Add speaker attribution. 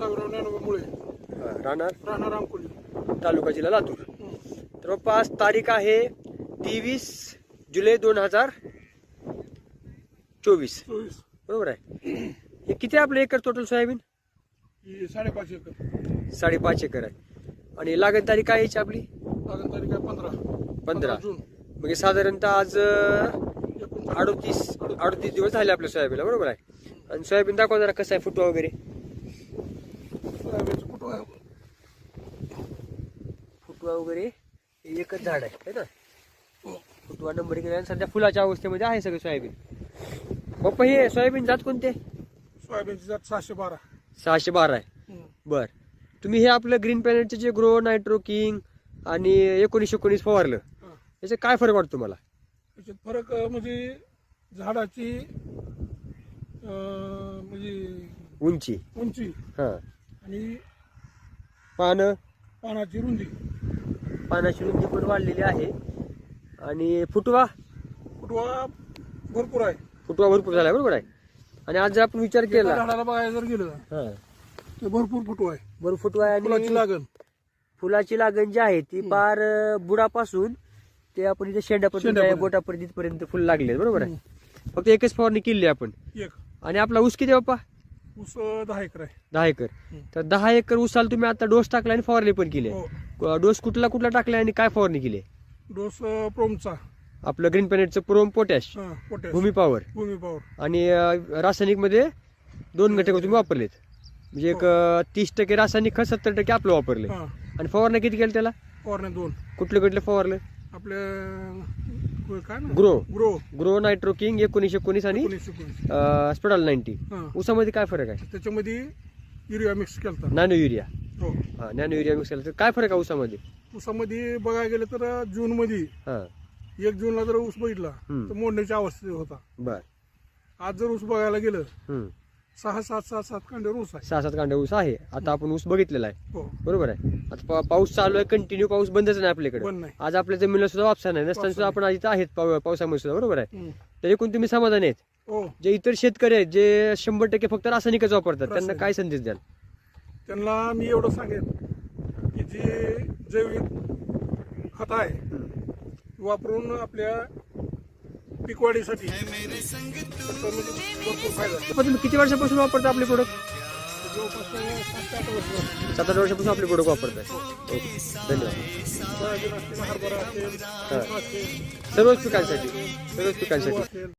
Speaker 1: साहेबराव ज्ञानोबामुळे
Speaker 2: राहणार?
Speaker 1: राहणार रामकुली
Speaker 2: तालुका जिल्हा लातूर. आज तारीख आहे तेवीस जुलै दोन हजार चोवीस.
Speaker 1: चोवीस.
Speaker 2: बरोबर आहे. हे किती आहे आपलं एकर टोटल सोयाबीन?
Speaker 1: ही साडेपाच एकर.
Speaker 2: साडेपाच एकर आहे. आणि लागण तारीख काय यायची आपली?
Speaker 1: लागण तारीख आहे पंधरा.
Speaker 2: पंधरा.
Speaker 1: जून.
Speaker 2: म्हणजे साधारणतः आज अं,
Speaker 1: एकोणचाळीस
Speaker 2: अडतीस अडतीस दिवस झाले आपल्या सोयाबीनला. बरोबर आहे. आणि सोयाबीन दाखवा जरा कसं आहे फुटवा वगैरे. फुटवा वगैरे एकच झाड आहे है ना. फुटवा नंबर आणि सध्या फुलाच्या अवस्थेमध्ये आहे सगळं सोयाबीन. बाप्पा हे सोयाबीन जात कोणते?
Speaker 1: सोयाबीनची जात सहाशे बारा.
Speaker 2: सहाशे बारा आहे. बर. तुम्ही हे आपलं ग्रीन पॅनेटचे जे ग्रो नायट्रो किंग आणि एकोणीस एकोणीस फवारलं. याचा काय फरक वाटतो तुम्हाला?
Speaker 1: याच्यात फरक म्हणजे झाडाची म्हणजे
Speaker 2: उंची.
Speaker 1: उंची.
Speaker 2: हा.
Speaker 1: आणि
Speaker 2: पानं?
Speaker 1: पानाची रुंदी
Speaker 2: पानाची रुंदी पण वाढलेली आहे. आणि फुटवा?
Speaker 1: फुटवा भरपूर आहे.
Speaker 2: फुटवा भरपूर झाला बरोबर आहे. आणि आज जर आपण विचार केला
Speaker 1: झाडाला बघायला जर गेलं
Speaker 2: हा.
Speaker 1: तर भरपूर फुटवा आहे.
Speaker 2: बरोबर फुटवा आहे
Speaker 1: फुलाची
Speaker 2: आणि
Speaker 1: लागण.
Speaker 2: फुलाची लागण जी आहे ती पार अं, बुडापासून ते आपण इथे शेंड्यापर्यंत
Speaker 1: शेंड्यापर्यंत.
Speaker 2: बोटापर्यंत इथपर्यंत फुल लागले बरोबर आहे. फक्त एकच फवारणी केली आपण.
Speaker 1: एक.
Speaker 2: आणि आपला ऊस किती आहे बाप्पा
Speaker 1: ऊस दहा एकर आहे.
Speaker 2: दहा एकर.
Speaker 1: हम्म.
Speaker 2: तर दहा एकर ऊसाला तुम्ही आता डोस टाकला आणि फवारणी पण केली.
Speaker 1: हो.
Speaker 2: डोस कुठला कुठला टाकला आणि काय फवारणी केली?
Speaker 1: डोस प्रोमचा.
Speaker 2: आपलं ग्रीन पॅनेटचं प्रोम पोटॅश.
Speaker 1: हा, potash.
Speaker 2: Bhumi power.
Speaker 1: Bhumi power.
Speaker 2: आणि रासायनिकमध्ये दोन घटक तुम्ही वापरलेत. म्हणजे एक अं, तीस टक्के रासायनिक खत सत्तर टक्के आपलं वापरले.
Speaker 1: हा.
Speaker 2: आणि फवारण्या किती केलं त्याला?
Speaker 1: फवारण्या दोन.
Speaker 2: कुठले कुठले फवारलं?
Speaker 1: आपले अं, काय ना
Speaker 2: grow.
Speaker 1: Grow.
Speaker 2: Grow nitro king एकोणीस एकोणीस. आणि स्पेडल नाईन्टी. ऊसामध्ये काय फरक आहे?
Speaker 1: त्याच्यामध्ये युरिया मिक्स केलता.
Speaker 2: Nano urea.
Speaker 1: हो.
Speaker 2: हा नॅनो युरिया मिक्स केलं. काय फरक आहे ऊसामध्ये
Speaker 1: ऊसामध्ये बघायला गेलं तर जून मध्ये एक जूनला जर ऊस बघितला. तर मोडण्याच्या अवस्थेत होता.
Speaker 2: बर.
Speaker 1: आज जर ऊस बघायला गेलं सहा सात सात सात कांड्यावर ऊस आहे.
Speaker 2: सहा सात कांड्या ऊस आहे. आता आपण ऊस बघितलेला आहे.
Speaker 1: हो.
Speaker 2: बरोबर आहे? आता पा- पाऊस चालू आहे कंटिन्यू पाऊस बंदच नाही आपल्याकडे.
Speaker 1: नाही.
Speaker 2: आज आपल्या जमिनीला सुद्धा वापसा नाही. नसताना सुद्धा आपण आज इथं आहेत पाव- पावसामुळे सुद्धा. बरोबर आहे?
Speaker 1: हम्म.
Speaker 2: तर एकूण तुम्ही समाधानी आहेत?
Speaker 1: हो.
Speaker 2: जे इतर शेतकरी आहेत जे शंभर टक्के फक्त रासायनिकच वापरतात त्यांना. काय संदेश द्याल?
Speaker 1: त्यांना मी एवढं सांगेन की जे जैविक खत आहे वापरून आपल्या भरपूर फायदा. आहे.
Speaker 2: तुम्ही किती वर्षापासून वापरता आपले प्रोडक्ट
Speaker 1: जवळपास सात ते आठ वर्ष झाली.
Speaker 2: सात आठ वर्षापासून आपले प्रोडक्ट वापरताय. ओके धन्यवाद.
Speaker 1: सोयाबीन असतील हरभरा असेल ऊस असेल.
Speaker 2: सर्वच पिकांसाठी सर्वच पिकांसाठी.
Speaker 1: असेल.